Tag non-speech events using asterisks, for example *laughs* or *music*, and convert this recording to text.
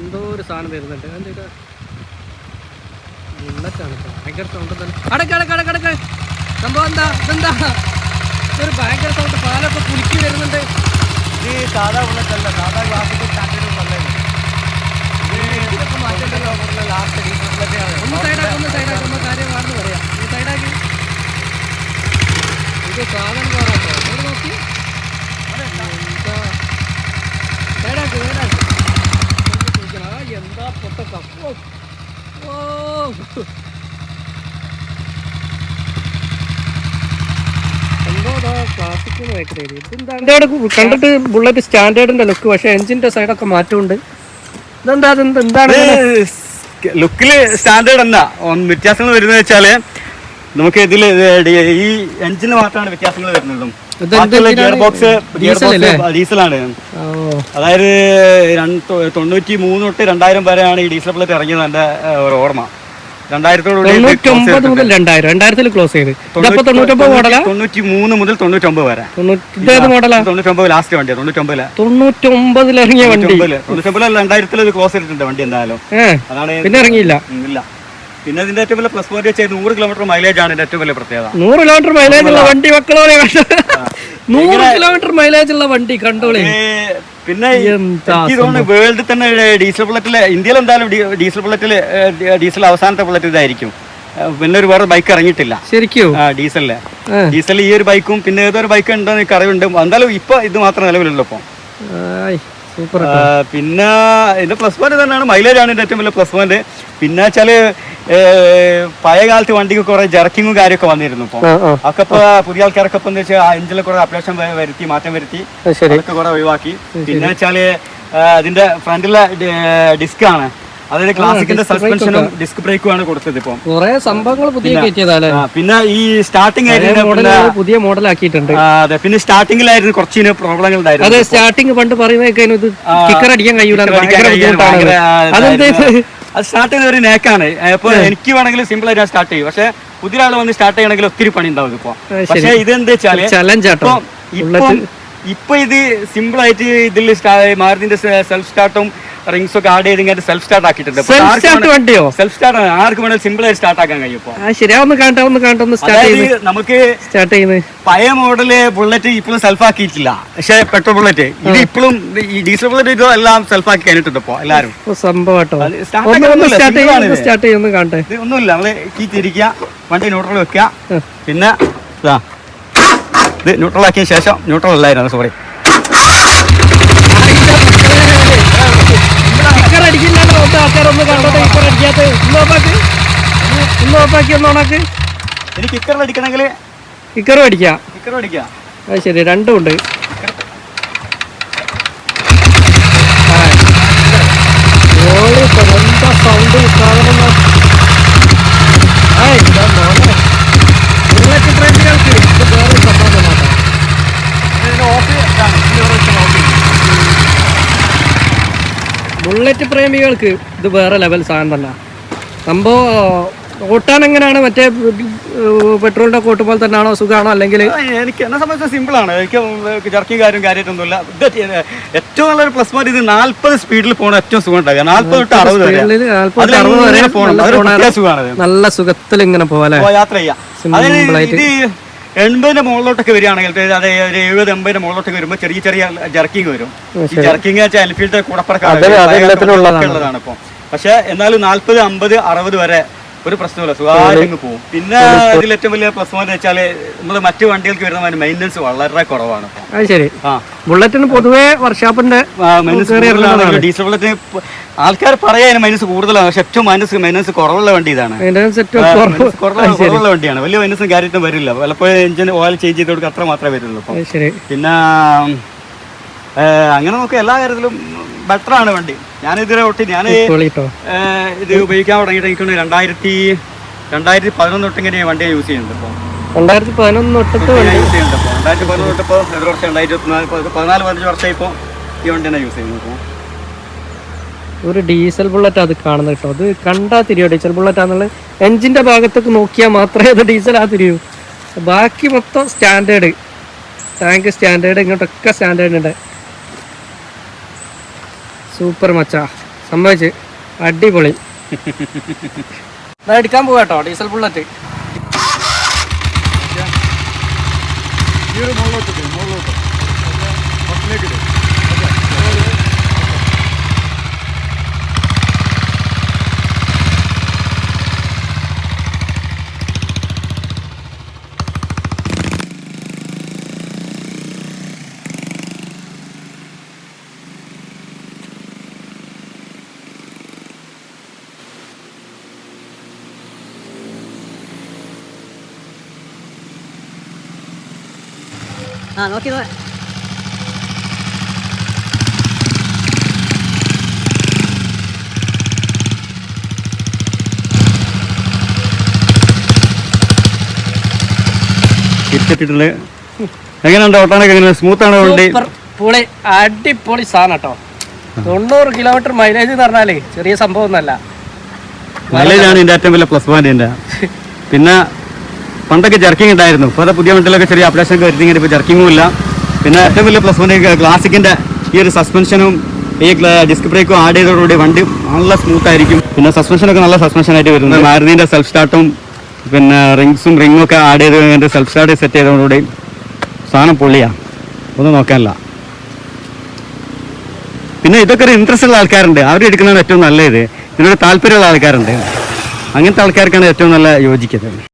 എന്തോ ഒരു സാധനം വരുന്നുണ്ട്. എന്തൊക്കെ ബുള്ളറ്റാണ് ഭയങ്കര സൗണ്ട് തന്നെ. അടക്ക അടക്ക അടക്ക അടക്ക. സംഭവം എന്താ? ഇതെന്താ? ഒരു ഭയങ്കര സൗണ്ട് പാലൊക്കെ കുലുക്കി വരുന്നുണ്ട്. ഈ സാധാ ബുള്ളറ്റല്ല സാധാ ക്ലാസിക്കൽ സ്റ്റാൻഡേർഡ് ബുള്ളറ്റാണ് ഇതൊക്കെ മാറ്റേണ്ടല്ലോ ലാസ്റ്റ് ഒന്ന് സൈഡാക്കി ഒന്ന് സൈഡാക്കി ഒന്ന് കാര്യം വാർന്ന് പറയാം. ഈ സൈഡാക്കി ഇത് സാധനം വേറാട്ടോ ഇവിടെ നോക്കി എന്താ സൈഡാക്കി സൈഡാക്കി ആ എന്താ പൊട്ടക്ക ഓ ഓ എന്തോ ക്ലാസിക് ഇതെന്താണ്? കണ്ടിട്ട് ബുള്ളറ്റ് സ്റ്റാൻഡേർഡിന്റെ ലുക്ക് പക്ഷെ എഞ്ചിന്റെ സൈഡൊക്കെ മാറ്റമുണ്ട്. ഇതെന്താ എന്താണ്? ലുക്കിൽ സ്റ്റാൻഡേർഡ് എന്താ വ്യത്യാസങ്ങൾ വരുന്നത് വെച്ചാൽ നമുക്ക് ഇതിൽ ഈ എഞ്ചിന് മാത്രമാണ് വ്യത്യാസങ്ങൾ വരുന്നുള്ളൂ. ഗിയർ ബോക്സ് ഗിയർ അല്ലേ? ബോക്സ് ഡീസലാണ് അതായത് തൊണ്ണൂറ്റി മൂന്ന് തൊട്ട് രണ്ടായിരം വരെയാണ് ഈ ഡീസൽ പ്ലേറ്റ് ഇറങ്ങിയത് എന്റെ ഒരു ഓർമ്മ. തൊണ്ണൂറ്റൊമ്പത്. മുതൽ രണ്ടായിരം രണ്ടായിരത്തിൽ ക്ലോസ് ചെയ്ത്. ഇതപ്പോ തൊണ്ണൂറ്റൊമ്പത് മോഡലാ? തൊണ്ണൂറ്റി മൂന്ന് മുതൽ തൊണ്ണൂറ്റൊമ്പത് വരെ. ഇതേത് മോഡലാ? തൊണ്ണൂറ്റൊമ്പത് ലാസ്റ്റ് വണ്ടിയാണ് തൊണ്ണൂറ്റൊമ്പതിലെ. തൊണ്ണൂറ്റൊമ്പതിൽ ഇറങ്ങിയ വണ്ടി തൊണ്ണൂറ്റൊമ്പതിൽ രണ്ടായിരത്തിൽ ഇത് ക്ലോസ് ചെയ്തിട്ടുണ്ട് വണ്ടി എന്തായാലും. അതാണ് പിന്നെ ഇറങ്ങിയില്ല. ഇല്ല. പിന്നെ ഇതിന്റെ ഏറ്റവും വലിയ പ്ലസ് പോയിന്റ് വെച്ചാൽ നൂറ് കിലോമീറ്റർ മൈലേജ് ആണ് ഏറ്റവും വലിയ പ്രത്യേകത. നൂറ് കിലോമീറ്റർ മൈലേജ് ഉള്ള വണ്ടി മക്കളോടെ നൂറ് കിലോമീറ്റർ മൈലേജ് ഉള്ള വണ്ടി കണ്ടോളി. പിന്നെ തോന്നുന്നു വേൾഡിൽ തന്നെ ഡീസൽ ബുള്ളറ്റിൽ ഇന്ത്യയിൽ എന്തായാലും ഡീസൽ ബുള്ളറ്റിൽ ഡീസൽ അവസാനത്തെ ബുള്ളറ്റ് ഇതായിരിക്കും. പിന്നെ ഒരു വേറെ ബൈക്ക് ഇറങ്ങിയിട്ടില്ല. ശരിക്കും? ആ, ഡീസലിൽ ഏ. ഡീസൽ ഈ ഒരു ബൈക്കും പിന്നെ ഏതൊരു ബൈക്ക് ഉണ്ടോ എനിക്ക് അറിവുണ്ട്. എന്തായാലും ഇപ്പൊ ഇത് മാത്രം നിലവിലുള്ളൂ ഇപ്പൊ. സൂപ്പർ ആ, പിന്നെ ഇതിന്റെ പ്ലസ് പോയിന്റ് തന്നെയാണ്. മൈലേജ് ആണ് ഇതിന്റെ ഏറ്റവും വലിയ പ്ലസ് പോയിന്റ് പിന്നെ വെച്ചാൽ പഴയ കാലത്ത് വണ്ടിക്ക് കുറെ ജർക്കിങ്ങും കാര്യമൊക്കെ വന്നിരുന്നു ഇപ്പൊ. അതൊക്കെ ഇപ്പൊ പുതിയ ആൾക്കാരൊക്കെ ഇപ്പൊ എന്താ വെച്ചാൽ ആ എഞ്ചിനിൽ കുറെ അപ്ഡേഷൻ വരുത്തി മാറ്റം വരുത്തി. അതൊക്കെ കുറെ ഒഴിവാക്കി. പിന്നെ വെച്ചാൽ അതിന്റെ ഫ്രണ്ടിലെ ഡിസ്ക് ആണ്. അതായത് ക്ലാസിക്കിന്റെ സസ്പെൻഷനും ഡിസ്ക് ബ്രേക്കും ആണ് കൊടുത്തത് ഇപ്പം. കൊറേ സംഭവങ്ങൾ പുതിയ കയറ്റിയതാല്ലേ പിന്നെ ഈ സ്റ്റാർട്ടിംഗ് ആയിരുന്നു പുതിയ മോഡൽ ആക്കിയിട്ടുണ്ട്. അതെ പിന്നെ സ്റ്റാർട്ടിംഗിലായിരുന്നു കുറച്ച് പ്രോബ്ലങ്ങൾ ഉണ്ടായിരുന്നു അതെ സ്റ്റാർട്ടിംഗ് പണ്ട് പറയുന്നേക്കായിരുന്നു ഇത് കിക്കർ അടിക്കാൻ കഴിയൂല. അത്. സ്റ്റാർട്ട് ചെയ്ത? ഒരു നേക്കാണ് അപ്പൊ എനിക്ക് വേണമെങ്കിൽ സിമ്പിൾ ആയിട്ട് സ്റ്റാർട്ട് ചെയ്യും. പക്ഷെ പുതിയ ആൾ വന്ന് സ്റ്റാർട്ട് ചെയ്യണമെങ്കിൽ ഒത്തിരി പണി ഉണ്ടാവും ഇപ്പൊ. പക്ഷെ ഇതെന്താ വെച്ചാൽ ഇപ്പൊ ഇത് സിമ്പിൾ ആയിട്ട് ഇതിൽ മാരുതിന്റെ സെൽഫ് സ്റ്റാർട്ടും റിങ്സ് ഒക്കെ ആഡ് ചെയ്ത് സെൽഫ് സ്റ്റാർട്ട് ആക്കിയിട്ടുണ്ട്. സെൽഫ് സ്റ്റാർട്ട് വണ്ടിയോ? സെൽഫ് സ്റ്റാർട്ട് ആണ്. ആർക്ക് വേണമെങ്കിലും സിമ്പിൾ ആയിട്ട് സ്റ്റാർട്ട് ആക്കാൻ കഴിയും ഇപ്പൊ ആ ശരിയാ ഒന്ന് കാണട്ടെ ഒന്ന് കാണട്ടെ ഒന്ന് സ്റ്റാർട്ട് നമുക്ക് സ്റ്റാർട്ട് ചെയ്യുന്നത്. പഴയ മോഡൽ ബുള്ളറ്റ് ഇപ്പോഴും സെൽഫ് ആക്കിയിട്ടില്ല. പക്ഷേ പെട്രോൾ ബുള്ളറ്റ് ഇത് ഇപ്പോഴും ഈ ഡീസൽ ബുള്ളറ്റ് ഇത് എല്ലാം സെൽഫ് ആക്കി കഴിഞ്ഞിട്ടുണ്ട് ഇപ്പോ എല്ലാവരും. സംഭവം സ്റ്റാർട്ട് ചെയ്യുന്നു ചെയ്യുന്നത് സ്റ്റാർട്ട് ചെയ്യുന്ന കാണട്ടെ. ഒന്നുമില്ല. നമ്മൾ കീ തിരിക്കുക. വണ്ടി ന്യൂട്രൽ വെക്കുക. പിന്നെ ഇത് ന്യൂട്രൽ ആക്കിയ ശേഷം ന്യൂട്രൽ അല്ലായിരുന്നു. സോറി അടിക്കില്ലല്ലോ ആൾക്കാരൊന്നും കണ്ടോട്ടെ? കിക്കർ അടിക്കാത്ത ഇന്ന് ഓപ്പാക്ക് ഒന്ന് ഓപ്പാക്കി ഒന്ന് ഉണക്ക്. എനിക്ക് കിക്കർ അടിക്കണമെങ്കിൽ കിക്കറും അടിക്കാം. കിക്കർ അടിക്കാം. അത് ശരി രണ്ടും ഉണ്ട്. എന്താ സൗണ്ട് സാധനം ബുള്ളറ്റ് പ്രേമികൾക്ക് ഇത് വേറെ സംഭവം തന്നെ ബുള്ളറ്റ് പ്രേമികൾക്ക് ഇത് വേറെ ലെവൽ സാധനം തന്നെ സംഭവം ഓട്ടാൻ എങ്ങനെയാണ്? മറ്റേ പെട്രോളിന്റെ കോട്ട് പോലെ തന്നെയാണോ? സുഖമാണോ? അല്ലെങ്കിൽ എനിക്ക് എന്നെ സംബന്ധിച്ച് സിമ്പിൾ ആണ്. എനിക്ക് ജർക്കി കാര്യം കാര്യമായിട്ടൊന്നുമില്ല. ഇത് ഏറ്റവും നല്ലൊരു പ്ലസ് പോയിന്റ് ഇത് നാല്പത് സ്പീഡിൽ പോകണം ഏറ്റവും സുഖം ഉണ്ടാകുക നാല്പത് തൊട്ട് അറുപത് വരെ പോകണം നല്ല സുഖത്തിൽ ഇങ്ങനെ ഓ, യാത്ര ചെയ്യാം. എൺപതിന്റെ മുകളിലോട്ടൊക്കെ വരികയാണെങ്കിൽ അതായത് ഒരു എഴുപത് എൺപതിന്റെ മുകളിലോട്ടൊക്കെ വരുമ്പോൾ ചെറിയ ചെറിയ ജർക്കിങ് വരും. ഈ ജർക്കിങ് വെച്ചാൽ എൻഫീൽഡ് കൂടപ്പറക്കാണ് ഉള്ളതാണ് ഇപ്പൊ പക്ഷെ എന്നാലും നാല്പത് അമ്പത് അറുപത് വരെ ഒരു പ്രശ്നമില്ല സുഖമായിട്ട് പോകും പിന്നെ ഇതിൽ ഏറ്റവും വലിയ പ്രശ്നം എന്ന് വെച്ചാൽ നമ്മൾ മറ്റു വണ്ടികൾക്ക് വരുന്ന മെയിന്റനൻസ് വളരെ കുറവാണ് അത് ശരി. ബുള്ളറ്റിന് പൊതുവേ വർഷാപ്പിന്റെ മൈനസ് ഡീസൽ ബുള്ളറ്റിന് ആൾക്കാർ പറയാൻ മൈനസ് കൂടുതലാണ്. പക്ഷെ ഏറ്റവും മൈനസ് മൈനസ് കുറവുള്ള വണ്ടി ഇതാണ്. കുറവുള്ള വണ്ടിയാണ്. വലിയ മൈനസും കാര്യമായിട്ടും വരില്ല. പലപ്പോഴും എഞ്ചിൻ ഓയിൽ ചേഞ്ച് ചെയ്ത് കൊടുക്കുക അത്ര മാത്രമേ വരുള്ളൂ പിന്നെ അങ്ങനെ നോക്കുക എല്ലാ കാര്യത്തിലും ബെറ്റർ ആണ് വണ്ടി. ഞാൻ ഇതുവരെ ഒട്ടി ഞാൻ ഇത് ഉപയോഗിക്കാൻ തുടങ്ങിയിട്ട് എനിക്ക് രണ്ടായിരത്തി രണ്ടായിരത്തി പതിനൊന്ന് തൊട്ട് ഇങ്ങനെ വണ്ടി യൂസ് ചെയ്യുന്നുണ്ട് ഇപ്പോൾ രണ്ടായിരത്തി പതിനൊന്ന് തൊട്ടിട്ട് യൂസ് ചെയ്യുന്നുണ്ട് ഇപ്പോൾ രണ്ടായിരത്തി പതിനൊന്ന് തൊട്ട് ഇപ്പോൾ എത്ര വർഷം രണ്ടായിരത്തി ഇരുപത്തിനാല് പതിനാല് പതിനഞ്ച് വർഷമായി ഇപ്പോൾ ഈ വണ്ടി തന്നെ യൂസ് ചെയ്യുന്നത് ഇപ്പോൾ ഒരു ഡീസൽ ബുള്ളറ്റ് അത് കാണുന്നത് കേട്ടോ. അത് കണ്ടാ തിരിയോ? ഡീസൽ ബുള്ളറ്റ് ആണെന്നുള്ളത് എഞ്ചിന്റെ ഭാഗത്തേക്ക് നോക്കിയാൽ മാത്രമേ അത് ഡീസൽ ആ തിരിയൂ. ബാക്കി മൊത്തം സ്റ്റാൻഡേർഡ് ടാങ്ക് സ്റ്റാൻഡേർഡ് ഇങ്ങോട്ടൊക്കെ സ്റ്റാൻഡേർഡ് ഉണ്ട്. സൂപ്പർ മച്ച. സംഭവിച്ച് അടിപൊളി. എടുക്കാൻ എടുക്കാൻ പോവാട്ടോ ഡീസൽ ബുള്ളറ്റ്. ഈ ഒരു മുകളിലോട്ട് മുകളിലോട്ട് ആ നോക്കി നോ തിരിച്ചിട്ടിട്ടുള്ള എങ്ങനെയുണ്ട് ഓട്ടാനൊക്കെ എങ്ങനെ വണ്ടി? പൊളി അടിപൊളി സാധനം കേട്ടോ. തൊണ്ണൂറ് കിലോമീറ്റർ മൈലേജ് എന്ന് പറഞ്ഞാലേ ചെറിയ സംഭവം ഒന്നല്ല മൈലേജാണ് ഇതിന്റെ ഏറ്റവും വലിയ പ്ലസ് പോയിന്റ് *laughs* പിന്നെ പണ്ടൊക്കെ ജർക്കിംഗ് ഉണ്ടായിരുന്നു. ഇപ്പോൾ അത് പുതിയ വണ്ടിയിലൊക്കെ ചെറിയ അപ്ഡേഷൻ ഒക്കെ വരുത്തിങ്ങനെ ഇപ്പോൾ ജർക്കിങ്ങും ഇല്ല. പിന്നെ ഏറ്റവും വലിയ പ്ലസ് പോയിന്റ് ക്ലാസിക്കിന്റെ ഈ ഒരു സസ്പെൻഷനും ഈ ഡിസ്ക് ബ്രേക്കും ആഡ് ചെയ്തതോടുകൂടി വണ്ടി നല്ല സ്മൂത്ത് ആയിരിക്കും. പിന്നെ സസ്പെൻഷനൊക്കെ നല്ല സസ്പെൻഷൻ ആയിട്ട് വരുന്നത് മാരുതിന്റെ സെൽഫ് സ്റ്റാർട്ടും പിന്നെ റിങ്സും റിങ്ങും ഒക്കെ ആഡ് ചെയ്ത് സെൽഫ് സ്റ്റാർട്ട് സെറ്റ് ചെയ്തതോടുകൂടി സാധനം പൊള്ളിയാ ഒന്നും നോക്കാനല്ല. പിന്നെ ഇതൊക്കെ ഒരു ഇൻട്രസ്റ്റ് ഉള്ള ആൾക്കാരുണ്ട്. അവർ എടുക്കുന്നതാണ് ഏറ്റവും നല്ലത്. ഇതിനോട് താല്പര്യമുള്ള ആൾക്കാരുണ്ട്. അങ്ങനത്തെ ആൾക്കാർക്കാണ് ഏറ്റവും നല്ല യോജിക്കുന്നത്